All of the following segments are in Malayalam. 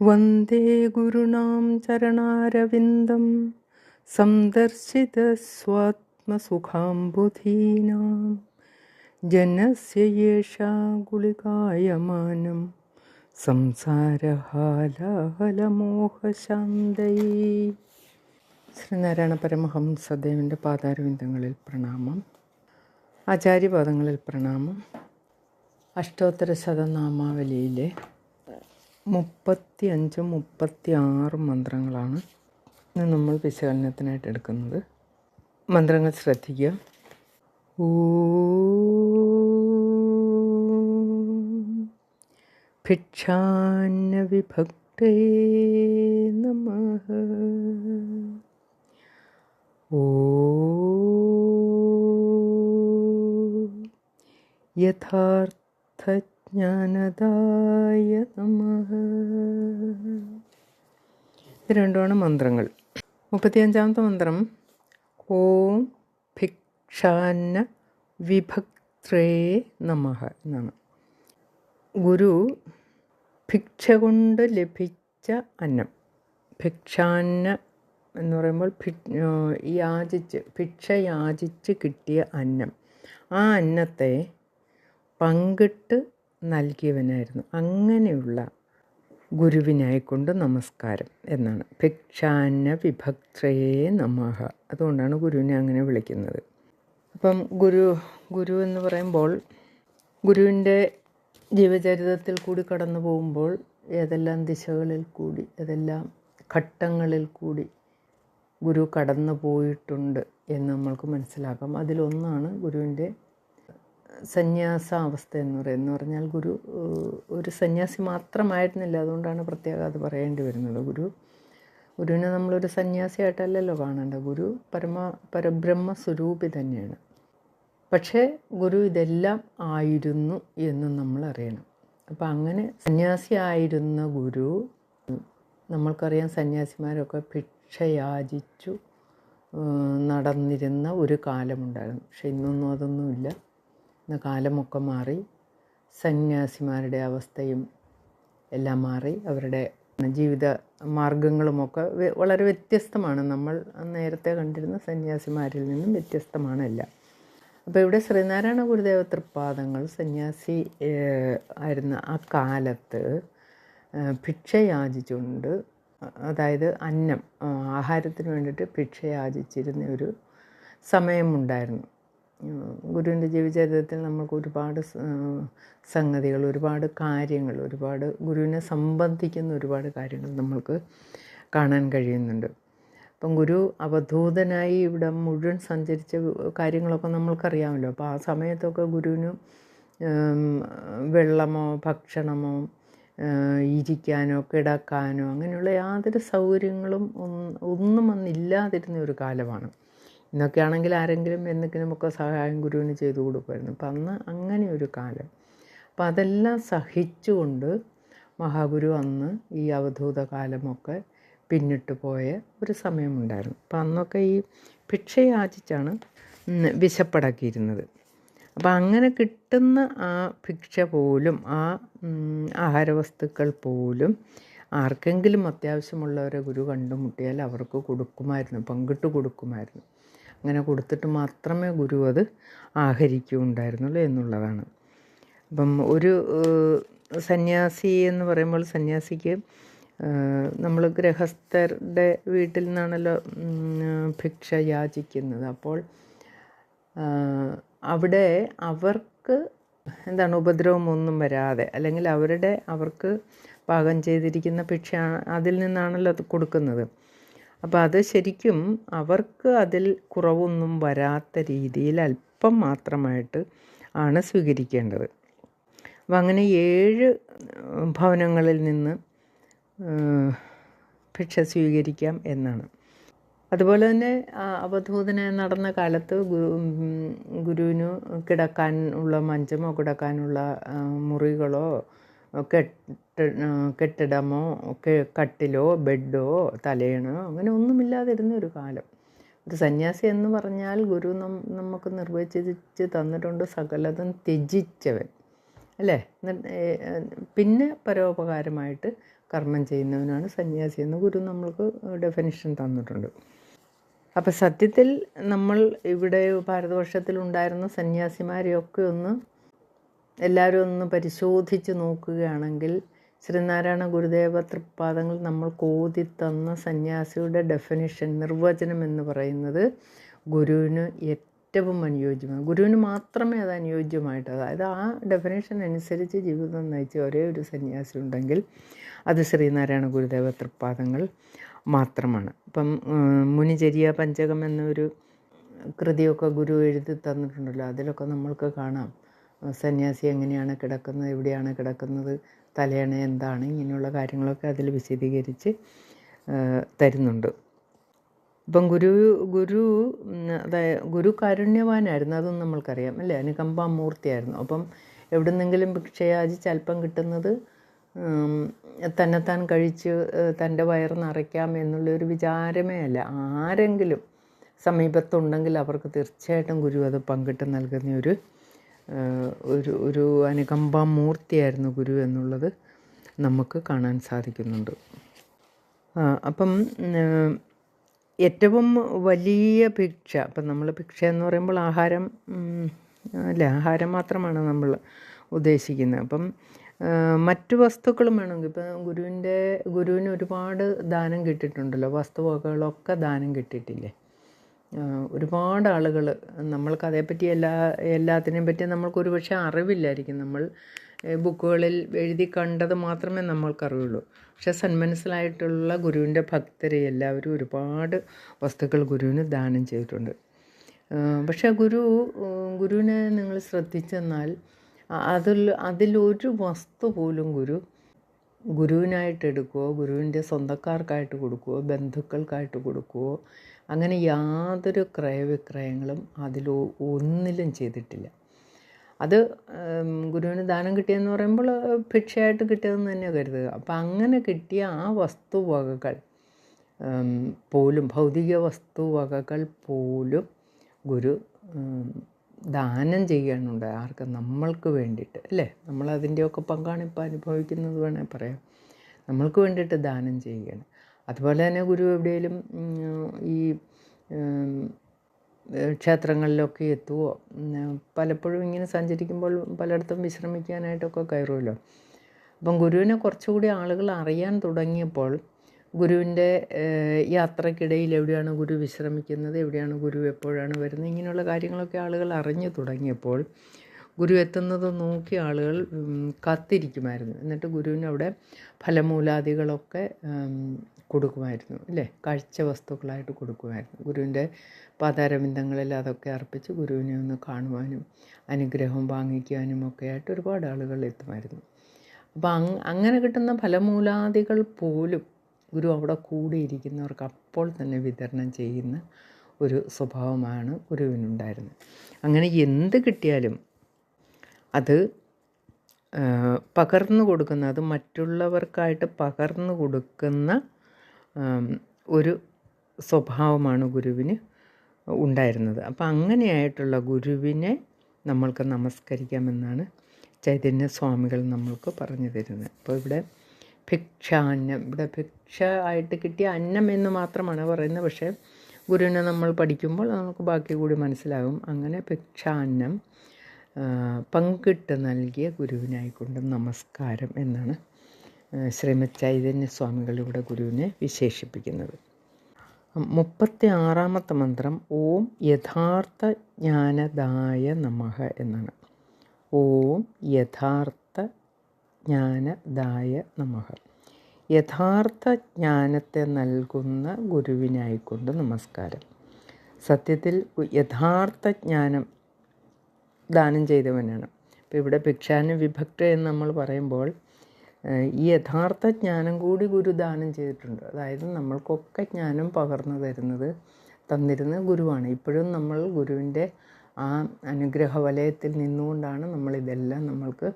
വന്ദേ ഗുരുണാം ചരണാരവിന്ദം സന്ദർശിതസ്വാത്മസുഖാംബുധീനാം ജനസ്യ യേഷാ ഗുളികായമാനം സംസാരഹാലഹലമോഹശാന്തൈ ശ്രീനാരായണ പരമഹംസദേവന്റെ പാതാരവിന്ദങ്ങളിൽ പ്രണാമം. ആചാര്യപാദങ്ങളിൽ പ്രണാമം. അഷ്ടോത്തര ശതനാമാവലിയിലെ മുപ്പത്തി അഞ്ചും മുപ്പത്തി ആറും മന്ത്രങ്ങളാണ് ഇന്ന് നമ്മൾ വിശകലനത്തിനായിട്ട് എടുക്കുന്നത്. മന്ത്രങ്ങൾ ശ്രദ്ധിക്കുക. ഭിക്ഷാന്ന വിഭക്തേ നമ. ഓ യഥാർത്ഥജ്ഞാനദായ നമ ഇത് രണ്ടുമാണ് മന്ത്രങ്ങൾ. മുപ്പത്തിയഞ്ചാമത്തെ മന്ത്രം ഓം ഭിക്ഷാന്ന വിഭക്ത്രേ നമ എന്നാണ്. ഗുരു ഭിക്ഷ കൊണ്ട് ലഭിച്ച അന്നം. ഭിക്ഷാന്ന എന്ന് പറയുമ്പോൾ യാചിച്ച് ഭിക്ഷ യാചിച്ച് കിട്ടിയ അന്നം. ആ അന്നത്തെ പങ്കിട്ട് നൽകിയവനായിരുന്നു. അങ്ങനെയുള്ള ഗുരുവിനായിക്കൊണ്ട് നമസ്കാരം എന്നാണ്. ഭിക്ഷാന്ന വിഭക്തയേ നമഹ അതുകൊണ്ടാണ് ഗുരുവിനെ അങ്ങനെ വിളിക്കുന്നത്. അപ്പം ഗുരു ഗുരു എന്ന് പറയുമ്പോൾ ഗുരുവിന്റെ ജീവചരിതത്തിൽ കൂടി കടന്നു പോകുമ്പോൾ ഏതെല്ലാം ദിശകളിൽ കൂടി ഏതെല്ലാം ഘട്ടങ്ങളിൽ കൂടി ഗുരു കടന്നു പോയിട്ടുണ്ട് എന്ന് നമ്മൾക്ക് മനസ്സിലാക്കാം. അതിലൊന്നാണ് ഗുരുവിന്റെ സന്യാസാവസ്ഥ എന്ന് പറയുന്നത് പറഞ്ഞാൽ ഗുരു ഒരു സന്യാസി മാത്രമായിരുന്നില്ല. അതുകൊണ്ടാണ് പ്രത്യേകം അത് പറയേണ്ടി വരുന്നത്. ഗുരു ഗുരുവിനെ നമ്മളൊരു സന്യാസിയായിട്ടല്ലല്ലോ കാണേണ്ടത്. ഗുരു പരമ പരബ്രഹ്മ സ്വരൂപി തന്നെയാണ്. പക്ഷേ ഗുരു ഇതെല്ലാം ആയിരുന്നു എന്ന് നമ്മൾ അറിയണം. അപ്പം അങ്ങനെ സന്യാസി ആയിരുന്ന ഗുരു നമ്മൾക്കറിയാം സന്യാസിമാരൊക്കെ ഭിക്ഷയാചിച്ചു നടന്നിരുന്ന ഒരു കാലമുണ്ടായിരുന്നു. പക്ഷെ ഇന്നൊന്നും അതൊന്നുമില്ല. ഇന്ന് കാലമൊക്കെ മാറി സന്യാസിമാരുടെ അവസ്ഥയും എല്ലാം മാറി അവരുടെ ജീവിത മാർഗങ്ങളുമൊക്കെ വളരെ വ്യത്യസ്തമാണ്. നമ്മൾ നേരത്തെ കണ്ടിരുന്ന സന്യാസിമാരിൽ നിന്നും വ്യത്യസ്തമാണ് എല്ലാം. അപ്പോൾ ഇവിടെ ശ്രീനാരായണ ഗുരുദേവ തൃപ്പാദങ്ങൾ സന്യാസി ആയിരുന്ന ആ കാലത്ത് ഭിക്ഷയാചിച്ചുകൊണ്ട് അതായത് അന്നം ആഹാരത്തിന് വേണ്ടിയിട്ട് ഭിക്ഷയാചിച്ചിരുന്ന ഒരു സമയമുണ്ടായിരുന്നു. ഗുരുവിന്റെ ജീവചരിത്രത്തിൽ നമുക്ക് ഒരുപാട് സംഗതികൾ ഒരുപാട് കാര്യങ്ങൾ ഒരുപാട് ഗുരുവിനെ സംബന്ധിക്കുന്ന ഒരുപാട് കാര്യങ്ങൾ നമ്മൾക്ക് കാണാൻ കഴിയുന്നുണ്ട്. അപ്പം ഗുരു അവധൂതനായി ഇവിടെ മുഴുവൻ സഞ്ചരിച്ച കാര്യങ്ങളൊക്കെ നമ്മൾക്കറിയാമല്ലോ. അപ്പോൾ ആ സമയത്തൊക്കെ ഗുരുവിന് വെള്ളമോ ഭക്ഷണമോ ഇരിക്കാനോ കിടക്കാനോ അങ്ങനെയുള്ള യാതൊരു സൗകര്യങ്ങളും ഒന്നും അന്നില്ലാതിരുന്ന ഒരു കാലമാണ്. ഇന്നൊക്കെ ആണെങ്കിൽ ആരെങ്കിലും എന്തെങ്കിലുമൊക്കെ സഹായം ഗുരുവിന് ചെയ്തു കൊടുക്കുമായിരുന്നു. അപ്പം അന്ന് അങ്ങനെ ഒരു കാലം. അപ്പം അതെല്ലാം സഹിച്ചുകൊണ്ട് മഹാഗുരു അന്ന് ഈ അവധൂത കാലമൊക്കെ പിന്നിട്ട് പോയ ഒരു സമയമുണ്ടായിരുന്നു. അപ്പം അന്നൊക്കെ ഈ ഭിക്ഷയാചിച്ചാണ് വിശപ്പടക്കിയിരുന്നത്. അപ്പം അങ്ങനെ കിട്ടുന്ന ആ ഭിക്ഷ പോലും ആ ആഹാരവസ്തുക്കൾ പോലും ആർക്കെങ്കിലും അത്യാവശ്യമുള്ളവരെ ഗുരു കണ്ടുമുട്ടിയാൽ അവർക്ക് കൊടുക്കുമായിരുന്നു പങ്കിട്ട് കൊടുക്കുമായിരുന്നു. അങ്ങനെ കൊടുത്തിട്ട് മാത്രമേ ഗുരു അത് ആഹരിക്കുകയുണ്ടായിരുന്നുള്ളൂ എന്നുള്ളതാണ്. അപ്പം ഒരു സന്യാസി എന്ന് പറയുമ്പോൾ സന്യാസിക്ക് നമ്മൾ ഗൃഹസ്ഥരുടെ വീട്ടിൽ നിന്നാണല്ലോ ഭിക്ഷ യാചിക്കുന്നത്. അപ്പോൾ അവിടെ അവർക്ക് എന്താണ് ഉപദ്രവമൊന്നും വരാതെ അല്ലെങ്കിൽ അവരുടെ അവർക്ക് പാകം ചെയ്തിരിക്കുന്ന ഭിക്ഷ അതിൽ നിന്നാണല്ലോ അത് കൊടുക്കുന്നത്. അപ്പോൾ അത് ശരിക്കും അവർക്ക് അതിൽ കുറവൊന്നും വരാത്ത രീതിയിൽ അല്പം മാത്രമായിട്ട് ആണ് സ്വീകരിക്കേണ്ടത്. അപ്പം അങ്ങനെ ഏഴ് ഭവനങ്ങളിൽ നിന്ന് ഭിക്ഷ സ്വീകരിക്കാം എന്നാണ്. അതുപോലെ തന്നെ അവധൂതന നടന്ന കാലത്ത് ഗുരുവിന് കിടക്കാൻ ഉള്ള മഞ്ചമോ കിടക്കാനുള്ള മുറികളോ കെട്ടിടമോ കട്ടിലോ ബെഡോ തലയണോ അങ്ങനെ ഒന്നുമില്ലാതിരുന്ന ഒരു കാലം. ഒരു സന്യാസി എന്ന് പറഞ്ഞാൽ ഗുരു നമുക്ക് നിർവചിച്ച് തന്നിട്ടുണ്ട് സകലതും ത്യജിച്ചവൻ അല്ലേ? പിന്നെ പരോപകാരമായിട്ട് കർമ്മം ചെയ്യുന്നവനാണ് സന്യാസി എന്ന് ഗുരു നമ്മൾക്ക് ഡെഫിനിഷൻ തന്നിട്ടുണ്ട്. അപ്പം സത്യത്തിൽ നമ്മൾ ഇവിടെ ഭാരതവർഷത്തിൽ ഉണ്ടായിരുന്ന സന്യാസിമാരെയൊക്കെ ഒന്ന് എല്ലാവരും ഒന്ന് പരിശോധിച്ച് നോക്കുകയാണെങ്കിൽ ശ്രീനാരായണ ഗുരുദേവ തൃപ്പാദങ്ങൾ കോതി തന്ന സന്യാസിയുടെ ഡെഫിനിഷൻ നിർവചനം എന്ന് പറയുന്നത് ഗുരുവിന് ഏറ്റവും അനുയോജ്യമാണ്. ഗുരുവിന് മാത്രമേ അത് അനുയോജ്യമായിട്ട് അതായത് ആ ഡെഫിനേഷൻ അനുസരിച്ച് ജീവിതം നയിച്ച ഒരേ ഒരു സന്യാസി ഉണ്ടെങ്കിൽ അത് ശ്രീനാരായണ ഗുരുദേവ തൃപ്പാദങ്ങൾ മാത്രമാണ്. ഇപ്പം മുനിചരിയ പഞ്ചകം എന്നൊരു കൃതിയൊക്കെ ഗുരു എഴുതി തന്നിട്ടുണ്ടല്ലോ അതിലൊക്കെ നമ്മൾക്ക് കാണാം. സന്യാസി എങ്ങനെയാണ് കിടക്കുന്നത് എവിടെയാണ് കിടക്കുന്നത് തലയണ എന്താണ് ഇങ്ങനെയുള്ള കാര്യങ്ങളൊക്കെ അതിൽ വിശദീകരിച്ച് തരുന്നുണ്ട്. ഇപ്പം ഗുരു ഗുരു അതായത് ഗുരു കാരുണ്യവാനായിരുന്നു അതൊന്നും നമ്മൾക്കറിയാം അല്ലേ? അനുകമ്പാമൂർത്തിയായിരുന്നു അപ്പം എവിടുന്നെങ്കിലും ഭിക്ഷയാചിച്ച് അല്പം കിട്ടുന്നത് തന്നെത്താൻ കഴിച്ച് തന്റെ വയറ് നിറയ്ക്കാം എന്നുള്ളൊരു വിചാരമേ അല്ല. ആരെങ്കിലും സമീപത്തുണ്ടെങ്കിൽ അവർക്ക് തീർച്ചയായിട്ടും ഗുരു അത് പങ്കിട്ട് നൽകുന്ന ഒരു ഒരു ഒരു അനുകമ്പാമൂർത്തിയായിരുന്നു ഗുരു എന്നുള്ളത് നമുക്ക് കാണാൻ സാധിക്കുന്നുണ്ട്. അപ്പം ഏറ്റവും വലിയ ഭിക്ഷ അപ്പം നമ്മൾ ഭിക്ഷ എന്ന് പറയുമ്പോൾ ആഹാരം അല്ല ആഹാരം മാത്രമാണ് നമ്മൾ ഉദ്ദേശിക്കുന്നത്. അപ്പം മറ്റു വസ്തുക്കളും വേണമെങ്കിൽ ഇപ്പം ഗുരുവിന്റെ ഗുരുവിന് ഒരുപാട് ദാനം കിട്ടിയിട്ടുണ്ടല്ലോ വസ്തുവകകളൊക്കെ ദാനം കിട്ടിയിട്ടില്ലേ? ഒരുപാട് ആളുകൾ നമ്മൾക്ക് അതേപ്പറ്റി എല്ലാ എല്ലാത്തിനെയും പറ്റി നമ്മൾക്ക് ഒരുപക്ഷെ അറിവില്ലായിരിക്കും. നമ്മൾ ബുക്കുകളിൽ എഴുതി കണ്ടത് മാത്രമേ നമ്മൾക്ക് അറിവുള്ളൂ പക്ഷെ സന്മനസ്സിലായിട്ടുള്ള ഗുരുവിന്റെ ഭക്തരെ എല്ലാവരും ഒരുപാട് വസ്തുക്കൾ ഗുരുവിന് ദാനം ചെയ്തിട്ടുണ്ട്. പക്ഷേ ഗുരു ഗുരുവിനെ നിങ്ങൾ ശ്രദ്ധിച്ചെന്നാൽ അതിൽ അതിലൊരു വസ്തു പോലും ഗുരു ഗുരുവിനായിട്ട് എടുക്കുകയോ ഗുരുവിന്റെ സ്വന്തക്കാർക്കായിട്ട് കൊടുക്കുകയോ ബന്ധുക്കൾക്കായിട്ട് കൊടുക്കുകയോ അങ്ങനെ യാതൊരു ക്രയവിക്രയങ്ങളും അതിൽ ഒന്നിലും ചെയ്തിട്ടില്ല. അത് ഗുരുവിന് ദാനം കിട്ടിയെന്ന് പറയുമ്പോൾ ഭിക്ഷയായിട്ട് കിട്ടിയതെന്ന് തന്നെ കരുതുക. അപ്പം അങ്ങനെ കിട്ടിയ ആ വസ്തുവകകൾ പോലും ഭൗതിക വസ്തുവകകൾ പോലും ഗുരു ദാനം ചെയ്യാനുണ്ട്. ആർക്ക് നമ്മൾക്ക് വേണ്ടിയിട്ട് അല്ലേ? നമ്മളതിന്റെയൊക്കെ പങ്കാണ് ഇപ്പോൾ അനുഭവിക്കുന്നത് വേണേൽ പറയാം. നമ്മൾക്ക് വേണ്ടിയിട്ട് ദാനം ചെയ്യുകയാണ് അതുപോലെ തന്നെ ഗുരു എവിടെയെങ്കിലും ഈ ക്ഷേത്രങ്ങളിലൊക്കെ എത്തുവോ? പലപ്പോഴും ഇങ്ങനെ സഞ്ചരിക്കുമ്പോൾ പലയിടത്തും വിശ്രമിക്കാനായിട്ടൊക്കെ കയറുമല്ലോ? അപ്പം ഗുരുവിനെ കുറച്ചുകൂടി ആളുകൾ അറിയാൻ തുടങ്ങിയപ്പോൾ ഗുരുവിന്റെ യാത്രക്കിടയിൽ എവിടെയാണ് ഗുരു വിശ്രമിക്കുന്നത് എവിടെയാണ് ഗുരു എപ്പോഴാണ് വരുന്നത് ഇങ്ങനെയുള്ള കാര്യങ്ങളൊക്കെ ആളുകൾ അറിഞ്ഞു തുടങ്ങിയപ്പോൾ ഗുരു എത്തുന്നത് നോക്കി ആളുകൾ കാത്തിരിക്കുമായിരുന്നു. എന്നിട്ട് ഗുരുവിന് അവിടെ ഫലമൂലാദികളൊക്കെ കൊടുക്കുമായിരുന്നു അല്ലേ? കാഴ്ച വസ്തുക്കളായിട്ട് കൊടുക്കുമായിരുന്നു. ഗുരുവിന്റെ പാതാരബിന്ദങ്ങളിൽ അതൊക്കെ അർപ്പിച്ച് ഗുരുവിനെ ഒന്ന് കാണുവാനും അനുഗ്രഹം വാങ്ങിക്കുവാനും ഒക്കെ ആയിട്ട് ഒരുപാട് ആളുകൾ എത്തുമായിരുന്നു. അപ്പോൾ അങ്ങനെ കിട്ടുന്ന ഫലമൂലാദികൾ പോലും ഗുരു അവിടെ കൂടിയിരിക്കുന്നവർക്ക് അപ്പോൾ തന്നെ വിതരണം ചെയ്യുന്ന ഒരു സ്വഭാവമാണ് ഗുരുവിനുണ്ടായിരുന്നത്. അങ്ങനെ എന്ത് കിട്ടിയാലും അത് പകർന്നു കൊടുക്കുന്ന അത് മറ്റുള്ളവർക്കായിട്ട് പകർന്നു കൊടുക്കുന്ന ഒരു സ്വഭാവമാണ് ഗുരുവിന് ഉണ്ടായിരുന്നത്. അപ്പം അങ്ങനെയായിട്ടുള്ള ഗുരുവിനെ നമ്മൾക്ക് നമസ്കരിക്കാമെന്നാണ് ചൈതന്യ സ്വാമികൾ നമ്മൾക്ക് പറഞ്ഞു തരുന്നത്. അപ്പോൾ ഇവിടെ ഭിക്ഷാന്നം ഇവിടെ ഭിക്ഷ ആയിട്ട് കിട്ടിയ അന്നം എന്ന് മാത്രമാണ് പറയുന്നത്. പക്ഷേ ഗുരുവിനെ നമ്മൾ പഠിക്കുമ്പോൾ നമുക്ക് ബാക്കി കൂടി മനസ്സിലാകും അങ്ങനെ ഭിക്ഷാന്നം പങ്കിട്ട് നൽകിയ ഗുരുവിനായിക്കൊണ്ട് നമസ്കാരം എന്നാണ് ശ്രീമത് ചൈതന്യ സ്വാമികളിലൂടെ ഗുരുവിനെ വിശേഷിപ്പിക്കുന്നത്. മുപ്പത്തി ആറാമത്തെ മന്ത്രം ഓം യഥാർത്ഥ ജ്ഞാനദായ നമഹ എന്നാണ്. ഓം യഥാർത്ഥ ജ്ഞാനദായ നമഃ. യഥാർത്ഥ ജ്ഞാനത്തെ നൽകുന്ന ഗുരുവിനായിക്കൊണ്ട് നമസ്കാരം. സത്യത്തിൽ യഥാർത്ഥ ജ്ഞാനം ദാനം ചെയ്തവനാണ്. ഇപ്പോൾ ഇവിടെ ഭിക്ഷാന വിഭക്ത എന്ന് നമ്മൾ പറയുമ്പോൾ ഈ യഥാർത്ഥ ജ്ഞാനം കൂടി ഗുരു ദാനം ചെയ്തിട്ടുണ്ട്. അതായത് നമ്മൾക്കൊക്കെ ജ്ഞാനം പകർന്നു തരുന്നത് തന്നിരുന്ന ഗുരുവാണ്. ഇപ്പോഴും നമ്മൾ ഗുരുവിന്റെ ആ അനുഗ്രഹ വലയത്തിൽ നിന്നുകൊണ്ടാണ് നമ്മളിതെല്ലാം നമ്മൾക്ക്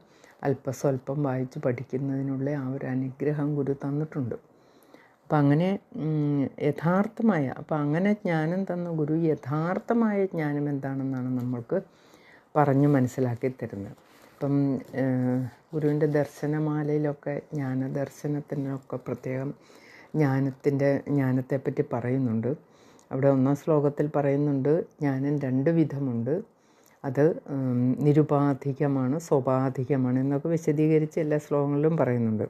അല്പസ്വല്പം വായിച്ച് പഠിക്കുന്നതിനുള്ള ആ ഒരു അനുഗ്രഹം ഗുരു തന്നിട്ടുണ്ട്. അപ്പം അങ്ങനെ യഥാർത്ഥമായ അപ്പം അങ്ങനെ ജ്ഞാനം തന്ന ഗുരു യഥാർത്ഥമായ ജ്ഞാനം എന്താണെന്നാണ് നമ്മൾക്ക് പറഞ്ഞു മനസ്സിലാക്കി തരുന്നത്. അപ്പം ഗുരുവിന്റെ ദർശനമാലയിലൊക്കെ ജ്ഞാന ദർശനത്തിനൊക്കെ പ്രത്യേകം ജ്ഞാനത്തിന്റെ ജ്ഞാനത്തെപ്പറ്റി പറയുന്നുണ്ട്. അവിടെ ഒന്നാം ശ്ലോകത്തിൽ പറയുന്നുണ്ട് ജ്ഞാനം രണ്ട് വിധമുണ്ട്. അത് നിരുപാധികമാണ് സ്വാഭാധികമാണ് എന്നൊക്കെ വിശദീകരിച്ച് എല്ലാ ശ്ലോകങ്ങളിലും പറയുന്നുണ്ട്.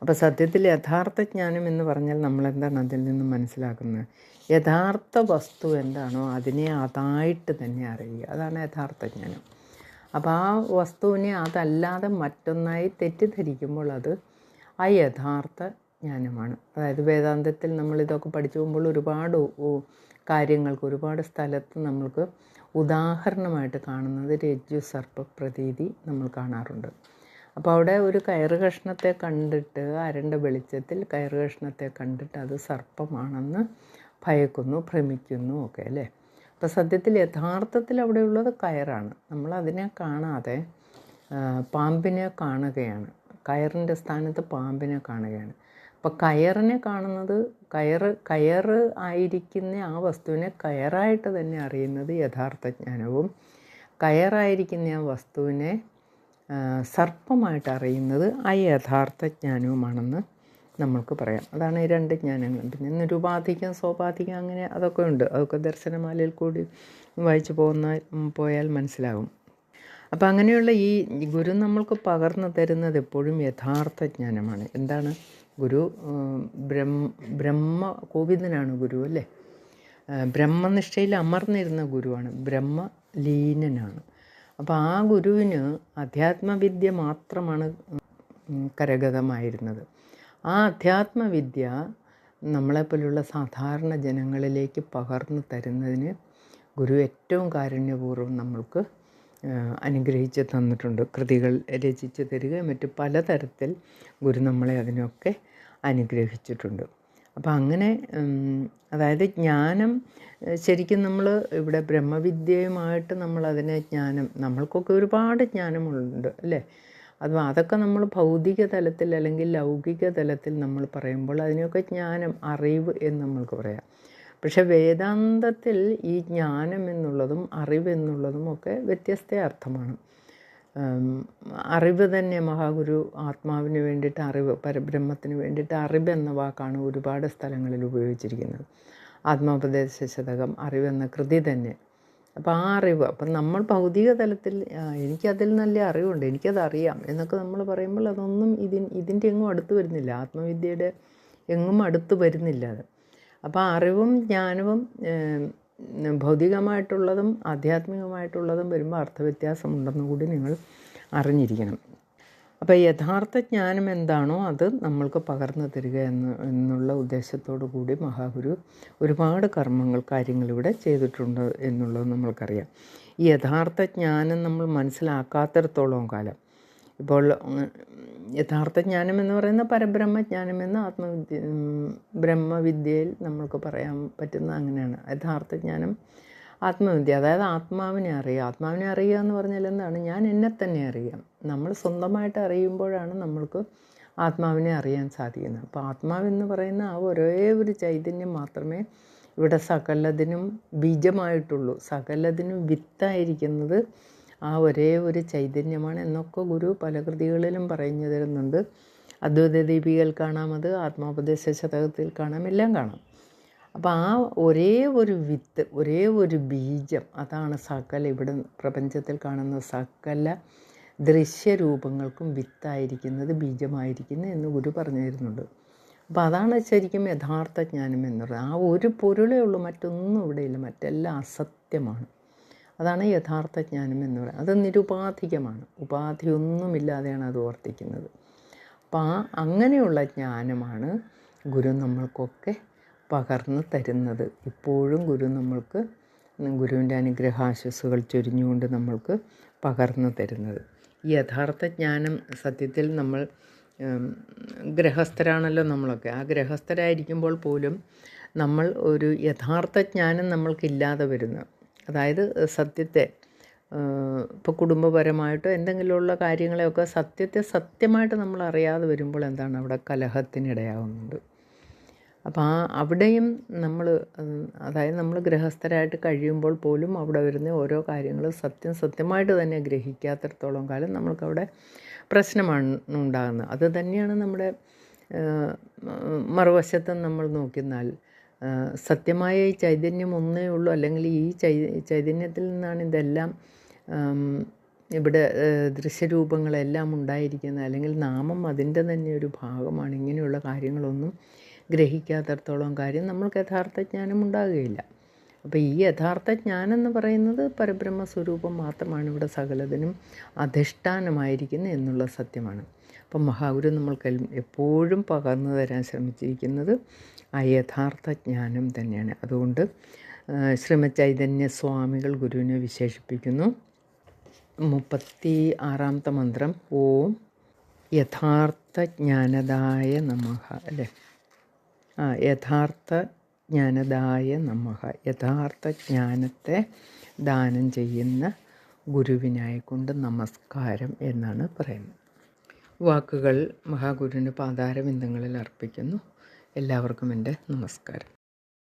അപ്പോൾ സത്യത്തിൽ യഥാർത്ഥ ജ്ഞാനം എന്ന് പറഞ്ഞാൽ നമ്മൾ എന്താണ് അതിൽ നിന്ന് മനസ്സിലാക്കുന്നത്? യഥാർത്ഥ വസ്തു എന്താണോ അതിനെ അതായിട്ട് തന്നെ അറിയുക. അതാണ് യഥാർത്ഥ ജ്ഞാനം. അപ്പോൾ ആ വസ്തുവിനെ അതല്ലാതെ മറ്റൊന്നായി തെറ്റിദ്ധരിക്കുമ്പോൾ അത് ആ യഥാർത്ഥ ജ്ഞാനമാണ്. അതായത് വേദാന്തത്തിൽ നമ്മൾ ഇതൊക്കെ പഠിച്ചു പോകുമ്പോൾ ഒരുപാട് കാര്യങ്ങൾക്ക് ഒരുപാട് സ്ഥലത്ത് നമ്മൾക്ക് ഉദാഹരണമായിട്ട് കാണുന്നത് രജ്ജു സർപ്പ പ്രതീതി നമ്മൾ കാണാറുണ്ട്. അപ്പോൾ അവിടെ ഒരു കയറ് കഷ്ണത്തെ കണ്ടിട്ട് അരണ്ട വെളിച്ചത്തിൽ കയറ് കഷ്ണത്തെ കണ്ടിട്ട് അത് സർപ്പമാണെന്ന് ഭയക്കുന്നു ഭ്രമിക്കുന്നു ഒക്കെ അല്ലേ? അപ്പോൾ സത്യത്തിൽ യഥാർത്ഥത്തിൽ അവിടെയുള്ളത് കയറാണ്. നമ്മൾ അതിനെ കാണാതെ പാമ്പിനെ കാണുകയാണ്. കയറിന്റെ സ്ഥാനത്ത് പാമ്പിനെ കാണുകയാണ്. അപ്പോൾ കയറിനെ കാണുന്നത് കയർ കയർ ആയിരിക്കുന്ന ആ വസ്തുവിനെ കയറായിട്ട് തന്നെ അറിയുന്നത് യഥാർത്ഥ ജ്ഞാനവും കയറായിരിക്കുന്ന ആ വസ്തുവിനെ സർപ്പമായിട്ട് അറിയുന്നത് ആ യഥാർത്ഥ ജ്ഞാനവുമാണെന്ന് നമ്മൾക്ക് പറയാം. അതാണ് ഈ രണ്ട് ജ്ഞാനങ്ങൾ. പിന്നെ നിരുപാധികം സോപാധികം അങ്ങനെ അതൊക്കെ ഉണ്ട്. അതൊക്കെ ദർശനമാലയിൽ കൂടി വായിച്ചു പോകുന്ന പോയാൽ മനസ്സിലാകും അപ്പം അങ്ങനെയുള്ള ഈ ഗുരു നമ്മൾക്ക് പകർന്നു തരുന്നത് എപ്പോഴും യഥാർത്ഥ ജ്ഞാനമാണ്. എന്താണ്? ഗുരു ബ്രഹ്മ കോവിന്ദനാണ് ഗുരു അല്ലേ? ബ്രഹ്മനിഷ്ഠയിൽ അമർന്നിരുന്ന ഗുരുവാണ് ബ്രഹ്മലീനനാണ്. അപ്പോൾ ആ ഗുരുവിന് അധ്യാത്മവിദ്യ മാത്രമാണ് കരഗതമായിരുന്നത്. ആ അധ്യാത്മവിദ്യ നമ്മളെപ്പോലുള്ള സാധാരണ ജനങ്ങളിലേക്ക് പകർന്നു തരുന്നതിന് ഗുരു ഏറ്റവും കാരുണ്യപൂർവം നമ്മൾക്ക് അനുഗ്രഹിച്ച് തന്നിട്ടുണ്ട്. കൃതികൾ രചിച്ച് തരിക മറ്റ് പലതരത്തിൽ ഗുരു നമ്മളെ അതിനൊക്കെ അനുഗ്രഹിച്ചിട്ടുണ്ട്. അപ്പം അങ്ങനെ അതായത് ജ്ഞാനം ശരിക്കും നമ്മൾ ഇവിടെ ബ്രഹ്മവിദ്യയുമായിട്ട് നമ്മളതിനെ ജ്ഞാനം നമ്മൾക്കൊക്കെ ഒരുപാട് ജ്ഞാനമുണ്ട് അല്ലേ? അത് അതൊക്കെ നമ്മൾ ഭൗതിക തലത്തിൽ അല്ലെങ്കിൽ ലൗകിക തലത്തിൽ നമ്മൾ പറയുമ്പോൾ അതിനെയൊക്കെ ജ്ഞാനം അറിവ് എന്ന് നമ്മൾക്ക് പറയാം. പക്ഷെ വേദാന്തത്തിൽ ഈ ജ്ഞാനം എന്നുള്ളതും അറിവെന്നുള്ളതും ഒക്കെ വ്യത്യസ്ത അർത്ഥമാണ്. അറിവ് തന്നെ മഹാഗുരു ആത്മാവിന് വേണ്ടിയിട്ട് അറിവ് പരബ്രഹ്മത്തിന് വേണ്ടിയിട്ട് അറിവ് എന്ന വാക്കാണ് ഒരുപാട് സ്ഥലങ്ങളിൽ ഉപയോഗിച്ചിരിക്കുന്നത്. ആത്മോപദേശ ശതകം അറിവ് എന്ന കൃതി തന്നെ. അപ്പോൾ ആ അറിവ് അപ്പം നമ്മൾ ഭൗതിക തലത്തിൽ എനിക്കതിൽ നല്ല അറിവുണ്ട് എനിക്കത് അറിയാം എന്നൊക്കെ നമ്മൾ പറയുമ്പോൾ അതൊന്നും ഇതിൻ ഇതിന്റെ എങ്ങും അടുത്ത് വരുന്നില്ല. ആത്മവിദ്യയുടെ എങ്ങും അടുത്ത് വരുന്നില്ല അത്. അപ്പോൾ അറിവും ജ്ഞാനവും ഭൗതികമായിട്ടുള്ളതും ആധ്യാത്മികമായിട്ടുള്ളതും വരുമ്പോൾ അർത്ഥവ്യത്യാസം ഉണ്ടെന്ന് കൂടി നിങ്ങൾ അറിഞ്ഞിരിക്കണം. അപ്പോൾ യഥാർത്ഥ ജ്ഞാനം എന്താണോ അത് നമ്മൾക്ക് പകർന്നു തരിക എന്ന് എന്നുള്ള ഉദ്ദേശത്തോടു കൂടി മഹാഗുരു ഒരുപാട് കർമ്മങ്ങൾ കാര്യങ്ങൾ ഇവിടെ ചെയ്തിട്ടുണ്ട് എന്നുള്ളത് നമ്മൾക്കറിയാം. ഈ യഥാർത്ഥ ജ്ഞാനം നമ്മൾ മനസ്സിലാക്കാത്തിടത്തോളം കാലം ഇപ്പോൾ യഥാർത്ഥ ജ്ഞാനം എന്ന് പറയുന്ന പരബ്രഹ്മജ്ഞാനം എന്ന് ആത്മവിദ്യ ബ്രഹ്മവിദ്യയിൽ നമ്മൾക്ക് പറയാൻ പറ്റുന്ന അങ്ങനെയാണ്. യഥാർത്ഥ ജ്ഞാനം ആത്മവിദ്യ അതായത് ആത്മാവിനെ അറിയുക. ആത്മാവിനെ അറിയുക എന്ന് പറഞ്ഞാൽ എന്താണ്? ഞാൻ എന്നെ തന്നെ അറിയാം. നമ്മൾ സ്വന്തമായിട്ട് അറിയുമ്പോഴാണ് നമ്മൾക്ക് ആത്മാവിനെ അറിയാൻ സാധിക്കുന്നത്. അപ്പോൾ ആത്മാവെന്ന് പറയുന്ന ആ ഒരേ ഒരു ചൈതന്യം മാത്രമേ ഇവിടെ സകലതിനും ബീജമായിട്ടുള്ളൂ. സകലതിനും വിത്തായിരിക്കുന്നത് ആ ഒരേ ഒരു ചൈതന്യമാണ് എന്നൊക്കെ ഗുരു പല കൃതികളിലും പറഞ്ഞു തരുന്നുണ്ട്. അദ്വൈത ദീപികയിൽ കാണാം അത് ആത്മോപദേശ ശതകത്തിൽ കാണാം എല്ലാം കാണാം. അപ്പോൾ ആ ഒരേ ഒരു വിത്ത് ഒരേ ഒരു ബീജം അതാണ് സകല ഇവിടെ പ്രപഞ്ചത്തിൽ കാണുന്ന സകല ദൃശ്യരൂപങ്ങൾക്കും വിത്തായിരിക്കുന്നത് ബീജമായിരിക്കുന്നത് എന്ന് ഗുരു പറഞ്ഞു തരുന്നുണ്ട്. അപ്പോൾ അതാണ് ശരിക്കും യഥാർത്ഥ ജ്ഞാനം എന്ന് പറയുന്നത്. ആ ഒരു പൊരുളേ ഉള്ളൂ മറ്റൊന്നും ഇവിടെയില്ല മറ്റെല്ലാം അസത്യമാണ്. അതാണ് യഥാർത്ഥ ജ്ഞാനം എന്ന് പറയുന്നത്. അത് നിരുപാധികമാണ്. ഉപാധിയൊന്നുമില്ലാതെയാണ് അത് വർത്തിക്കുന്നത്. അപ്പം ആ അങ്ങനെയുള്ള ജ്ഞാനമാണ് ഗുരു നമ്മൾക്കൊക്കെ പകർന്നു തരുന്നത്. ഇപ്പോഴും ഗുരു നമ്മൾക്ക് ഗുരുവിന്റെ അനുഗ്രഹാശസ്സുകൾ ചൊരിഞ്ഞുകൊണ്ട് നമ്മൾക്ക് പകർന്നു തരുന്നത്. ഈ യഥാർത്ഥ ജ്ഞാനം സത്യത്തിൽ നമ്മൾ ഗ്രഹസ്ഥരാണല്ലോ നമ്മളൊക്കെ. ആ ഗ്രഹസ്ഥരായിരിക്കുമ്പോൾ പോലും നമ്മൾ ഒരു യഥാർത്ഥ ജ്ഞാനം നമ്മൾക്കില്ലാതെ വരുന്നു. അതായത് സത്യത്തെ ഇപ്പോൾ കുടുംബപരമായിട്ടോ എന്തെങ്കിലുമുള്ള കാര്യങ്ങളെയൊക്കെ സത്യത്തെ സത്യമായിട്ട് നമ്മൾ അറിയാതെ വരുമ്പോൾ എന്താണ് അവിടെ കലഹത്തിനിടയാവുന്നത് അപ്പോൾ ആ അവിടെയും നമ്മൾ അതായത് നമ്മൾ ഗൃഹസ്ഥരായിട്ട് കഴിയുമ്പോൾ പോലും അവിടെ വരുന്ന ഓരോ കാര്യങ്ങളും സത്യം സത്യമായിട്ട് തന്നെ ഗ്രഹിക്കാത്തടത്തോളം കാലം നമ്മൾക്കവിടെ പ്രശ്നമാണ് ഉണ്ടാകുന്നത്. അത് തന്നെയാണ് നമ്മുടെ മറുവശത്തും നമ്മൾ നോക്കിയാൽ ആ, സത്യമായ ഈ ചൈതന്യം ഒന്നേ ഉള്ളൂ. അല്ലെങ്കിൽ ഈ ചൈ ചൈതന്യത്തിൽ നിന്നാണ് ഇതെല്ലാം ഇവിടെ ദൃശ്യരൂപങ്ങളെല്ലാം ഉണ്ടായിരിക്കുന്നത്. അല്ലെങ്കിൽ നാമം അതിന്റെ തന്നെ ഒരു ഭാഗമാണ്. ഇങ്ങനെയുള്ള കാര്യങ്ങളൊന്നും ഗ്രഹിക്കാത്തടത്തോളം കാര്യം നമ്മൾക്ക് യഥാർത്ഥ ജ്ഞാനം ഉണ്ടാകുകയില്ല. അപ്പോൾ ഈ യഥാർത്ഥ ജ്ഞാനം എന്ന് പറയുന്നത് പരബ്രഹ്മ സ്വരൂപം മാത്രമാണ്. ഇവിടെ സകലതിനും അധിഷ്ഠാനമായിരിക്കുന്നത് എന്നുള്ള സത്യമാണ്. അപ്പം മഹാഗുരു നമ്മൾക്ക് എപ്പോഴും പകർന്നു തരാൻ ശ്രമിച്ചിരിക്കുന്നത് ആ യഥാർത്ഥ ജ്ഞാനം തന്നെയാണ്. അതുകൊണ്ട് ശ്രീമചൈതന്യ സ്വാമികൾ ഗുരുവിനെ വിശേഷിപ്പിക്കുന്നു. മുപ്പത്തി ആറാമത്തെ മന്ത്രം ഓം യഥാർത്ഥ ജ്ഞാനദായ നമഃ അല്ലേ? ആ യഥാർത്ഥ ജ്ഞാനദായ നമഃ യഥാർത്ഥ ജ്ഞാനത്തെ ദാനം ചെയ്യുന്ന ഗുരുവിനായിക്കൊണ്ട് നമസ്കാരം എന്നാണ് പറയുന്നത്. വാക്കുകൾ മഹാഗുരുവിന് പാതാരബിന്ദങ്ങളിൽ അർപ്പിക്കുന്നു. എല്ലാവർക്കും എന്റെ നമസ്കാരം.